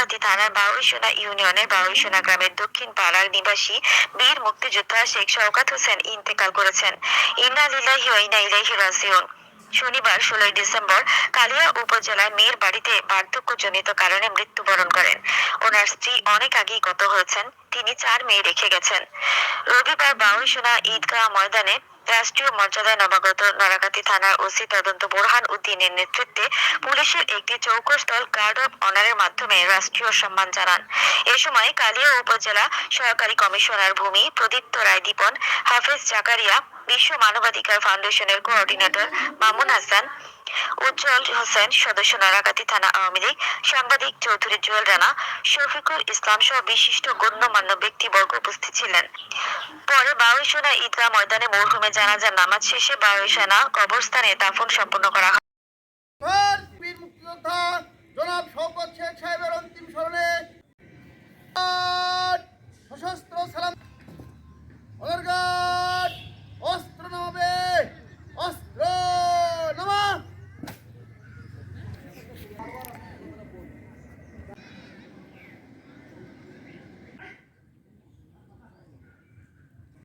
নরকাতি থানার বাউরিসোনা ইউনিয়নের বাউরিসোনা গ্রামের দক্ষিণ পাড়ার নিবাসী বীর মুক্তিযোদ্ধা শেখ শওকাত হোসেন ইন্তেকাল করেছেন। ইন্না লিল্লাহি ইলাইহি রাজিউন। শনিবার, ষোলোই ডিসেম্বর, কালিয়া উপজেলার মেয়ের বাড়িতে বার্ধক্যজনিত কারণে মৃত্যুবরণ করেন। ওনার স্ত্রী অনেক আগেই গত হয়েছেন। তিনি চার মেয়ে রেখে গেছেন। রবিবার বাউরিসোনা ঈদগাহ ময়দানে রাষ্ট্রীয় মর্যাদায় নবাগত নারাকাতি থানার ওসি তদন্ত বোরহান উদ্দিনের নেতৃত্বে পুলিশের একটি চৌকস দল গার্ড অফ অনারের মাধ্যমে রাষ্ট্রীয় সম্মান জানান। এ সময় কালিয়া উপজেলা সহকারী কমিশনার ভূমি প্রদীপ্ত রায় দীপন, হাফেজ জাকারিয়া, বিশ্ব মানবাধিকার ফাউন্ডেশনের কোঅর্ডিনেটর মামুন হাসান উজ্জ্বল হোসেন, সদস্য নারাকাতি থানা আওয়ামী লীগ, সাংবাদিক চৌধুরী জুয়েল রানা, শফিকুল ইসলাম সহ বিশিষ্ট গণ্যমান্য ব্যক্তিবর্গ উপস্থিত ছিলেন। পরে বাউরিসোনা ঈদগাহ ময়দানে মরহুমে জানাজার নামাজ শেষে বাউরিসোনা কবরস্থানে দাফন সম্পন্ন করা হয়। সশস্ত্র সালাম